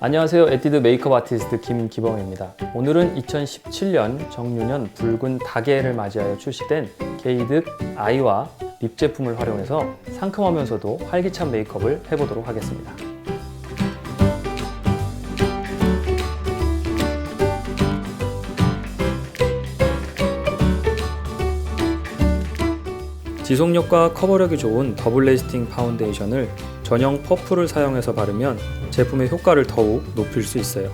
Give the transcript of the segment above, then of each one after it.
안녕하세요. 에뛰드 메이크업 아티스트 김기범입니다. 오늘은 2017년 정유년 붉은 닭해를 맞이하여 출시된 게이득 아이와 립 제품을 활용해서 상큼하면서도 활기찬 메이크업을 해보도록 하겠습니다. 지속력과 커버력이 좋은 더블 레이스팅 파운데이션을 전용 퍼프를 사용해서 바르면 제품의 효과를 더욱 높일 수 있어요.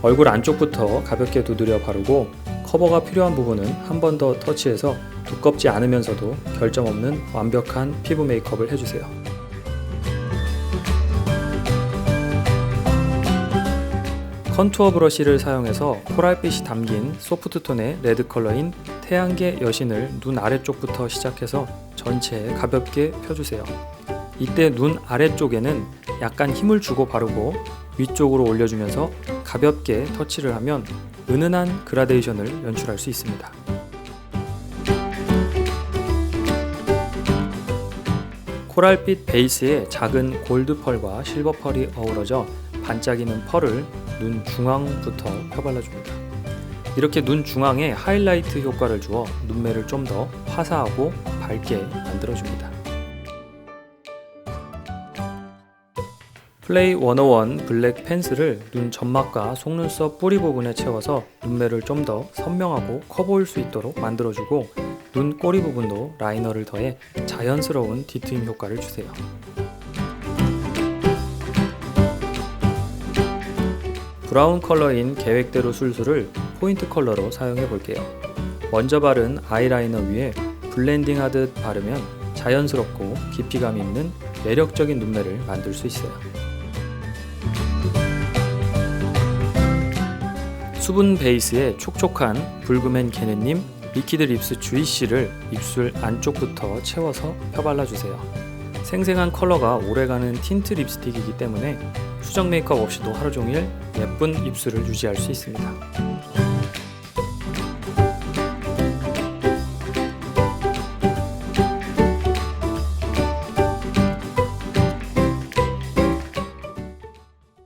얼굴 안쪽부터 가볍게 두드려 바르고 커버가 필요한 부분은 한 번 더 터치해서 두껍지 않으면서도 결점 없는 완벽한 피부 메이크업을 해주세요. 컨투어 브러쉬를 사용해서 코랄빛이 담긴 소프트톤의 레드 컬러인 태양계 여신을 눈 아래쪽부터 시작해서 전체에 가볍게 펴주세요. 이때 눈 아래쪽에는 약간 힘을 주고 바르고 위쪽으로 올려주면서 가볍게 터치를 하면 은은한 그라데이션을 연출할 수 있습니다. 코랄빛 베이스에 작은 골드 펄과 실버 펄이 어우러져 반짝이는 펄을 눈 중앙부터 펴발라줍니다. 이렇게 눈 중앙에 하이라이트 효과를 주어 눈매를 좀 더 화사하고 밝게 만들어줍니다. 플레이 101 블랙 펜슬을 눈 점막과 속눈썹 뿌리 부분에 채워서 눈매를 좀 더 선명하고 커 보일 수 있도록 만들어주고 눈 꼬리 부분도 라이너를 더해 자연스러운 뒤트임 효과를 주세요. 브라운 컬러인 계획대로 술술을 포인트 컬러로 사용해 볼게요. 먼저 바른 아이라이너 위에 블렌딩 하듯 바르면 자연스럽고 깊이감 있는 매력적인 눈매를 만들 수 있어요. 수분 베이스에 촉촉한 붉으맨 케네님 리퀴드 립스 주이씨를 입술 안쪽부터 채워서 펴발라주세요. 생생한 컬러가 오래가는 틴트 립스틱이기 때문에 수정 메이크업 없이도 하루 종일 예쁜 입술을 유지할 수 있습니다.